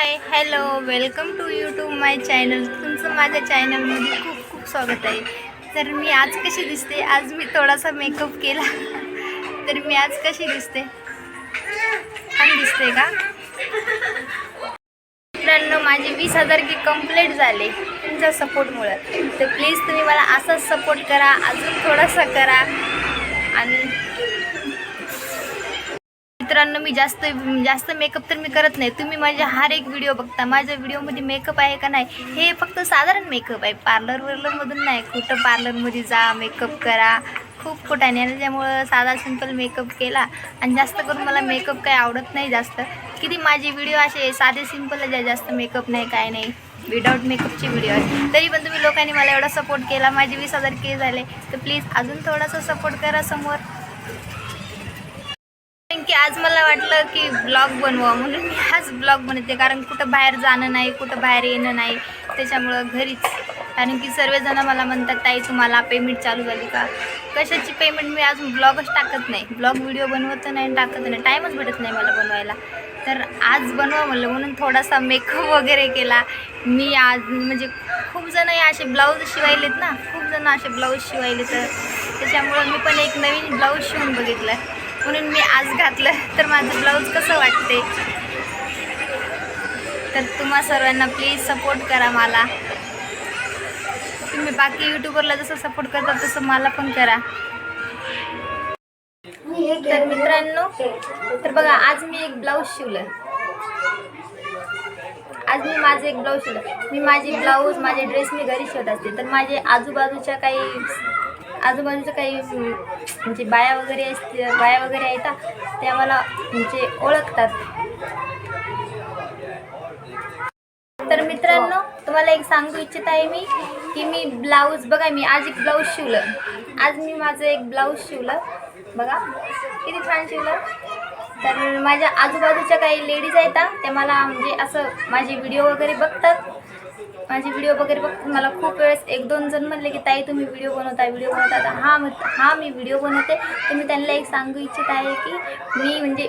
Hi hello welcome to YouTube my channel तुमचं माझ्या चॅनलमध्ये खूप खूप स्वागत आहे. तर मी आज कशी दिसते? आज मी थोडासा मेकअप केला. तर मी आज कशी दिसते? छान दिसते का? मित्रांनो माझे वीस हजार की कंप्लीट झाले तुमच्या सपोर्टमुळं तर प्लीज तुम्ही मला असाच सपोर्ट करा अजून थोडासा करा. आणि मित्रांनो मी जास्त जास्त मेकअप तर मी करत नाही. तुम्ही माझे हर एक व्हिडिओ बघता. माझ्या व्हिडिओमध्ये मेकअप आहे का नाही? हे फक्त साधारण मेकअप आहे. पार्लरवरलमधून नाही. कुठं पार्लरमध्ये जा मेकअप करा. खूप कुठाने आणि त्यामुळं साधा सिंपल मेकअप केला. आणि जास्त करून मला मेकअप काही आवडत नाही जास्त. किती माझे व्हिडिओ असे साधे सिंपल आहे जास्त मेकअप नाही काय नाही. विदाऊट मेकअपचे व्हिडिओ आहे तरी पण तुम्ही लोकांनी मला एवढा सपोर्ट केला. माझे वीस हजार के झाले. तर प्लीज अजून थोडासा सपोर्ट करा समोर. आज मला वाटलं की ब्लॉग बनवा म्हणून मी आज ब्लॉग बनवते. कारण कुठं बाहेर जाणं नाही कुठं बाहेर येणं नाही त्याच्यामुळं घरीच. कारण की सर्वजण मला म्हणतात ताई तुम्हाला पेमेंट चालू झाली का? कशाची पेमेंट मी अजून ब्लॉगच टाकत नाही. ब्लॉग व्हिडिओ बनवत नाही आणि टाकत नाही. टाईमच भेटत नाही मला बनवायला. तर आज बनवा म्हणलं. म्हणून थोडासा मेकअप वगैरे केला. मी आज म्हणजे खूप जण असे ब्लाऊज शिवायलेत ना. खूप जण असे ब्लाऊज शिवायले तर त्याच्यामुळं मी पण एक नवीन ब्लाऊज शिवून बघितलं. म्हणून मी आज घातलं. तर माझं ब्लाऊज कसं वाटते तर तुम्हा सर्वांना प्लीज सपोर्ट करा मला. तुम्ही बाकी यूट्यूबरला जसं सपोर्ट करता तसं मला पण करा. तर मित्रांनो तर बघा आज मी एक ब्लाऊज शिवलं आज मी माझं एक ब्लाऊज शिवलं मी माझे ब्लाऊज माझे ड्रेस मी घरी शिवत असते. तर माझे आजूबाजूच्या काही आजूबाजूचं काही म्हणजे बाया वगैरे असते बाया वगैरे आहेत त्या मला म्हणजे ओळखतात. तर मित्रांनो तुम्हाला एक सांगू इच्छित आहे मी की मी ब्लाऊज बघा मी आज एक ब्लाऊज शिवलं. आज मी माझं एक ब्लाऊज शिवलं. बघा किती छान शिवलं. तर माझ्या आजूबाजूच्या काही लेडीज आहेत त्या मला म्हणजे असं माझे व्हिडिओ वगैरे बघतात. माझे व्हिडिओ वगैरे बघ मला खूप वेळेस एक दोन जण म्हणले की ताई तुम्ही व्हिडिओ बनवता व्हिडिओ बनवता हा हां मग हां मी व्हिडिओ बनवते. तर मी त्यांना एक सांगू इच्छित आहे की मी म्हणजे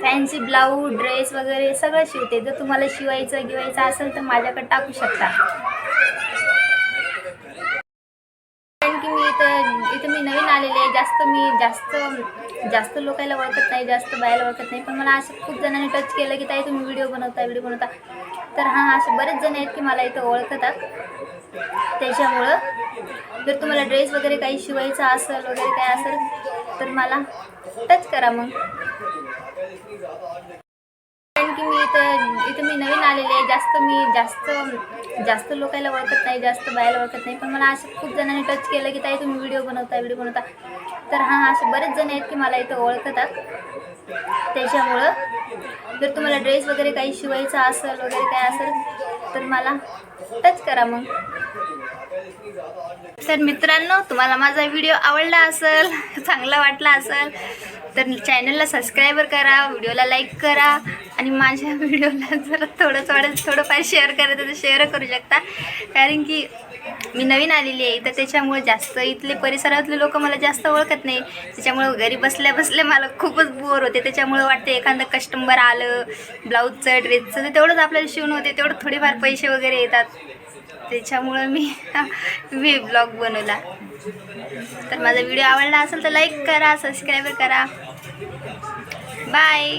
फॅन्सी ब्लाऊज ड्रेस वगैरे सगळं शिवते. जर तुम्हाला शिवायचं गिवायचं असेल तर माझ्याकडे टाकू शकता. कारण की मी इथं इथं मी नवीन आलेले आहे. जास्त मी जास्त जास्त लोकायला ओळखत नाही जास्त बायला ओळखत नाही. पण मला असं खूप जणांनी टच केलं की ताई तुम्ही व्हिडिओ बनवता व्हिडिओ बनवता तर हां असे बरेच जण आहेत की मला इथं ओळखतात. त्याच्यामुळं जर तुम्हाला ड्रेस वगैरे काही शिवायचा असेल वगैरे काय असेल तर मला टच करा मग. कारण की मी इथं इथं मी नवीन आलेले आहे. जास्त मी जास्त जास्त लोकायला ओळखत नाही जास्त बायाला ओळखत नाही. पण मला असं खूप जणांनी टच केलं की ताई तुम्ही व्हिडिओ बनवता व्हिडिओ बनवता तर हां असे बरेच जण आहेत की मला इथं ओळखतात. त्याच्यामुळं जर तुम्हाला ड्रेस वगैरे काही शिवायचा असेल वगैरे काय असेल तर मला टच करा मग. तर मित्रांनो तुम्हाला माझा व्हिडिओ आवडला असेल चांगला वाटला असेल तर चॅनलला सबस्क्राईबर करा व्हिडिओला लाईक करा. आणि माझ्या व्हिडिओला जर थोडं थोडं थोडंफार शेअर करायचं तर शेअर करू शकता. कारण की मी नवीन आलेली आहे तर त्याच्यामुळे जास्त इथले परिसरातले लोक मला जास्त ओळखत नाही. त्याच्यामुळं घरी बसल्या बसल्या मला खूपच बोर होते. त्याच्यामुळं वाटते एखादं कस्टमर आलं ब्लाऊजचं ड्रेसचं तर तेवढंच आपल्याला शिवून होते. तेवढं थोडेफार पैसे वगैरे येतात. त्याच्यामुळं मी मी ब्लॉग बनवला. तर माझा व्हिडिओ आवडला असेल तर लाईक करा सबस्क्राईब करा. बाय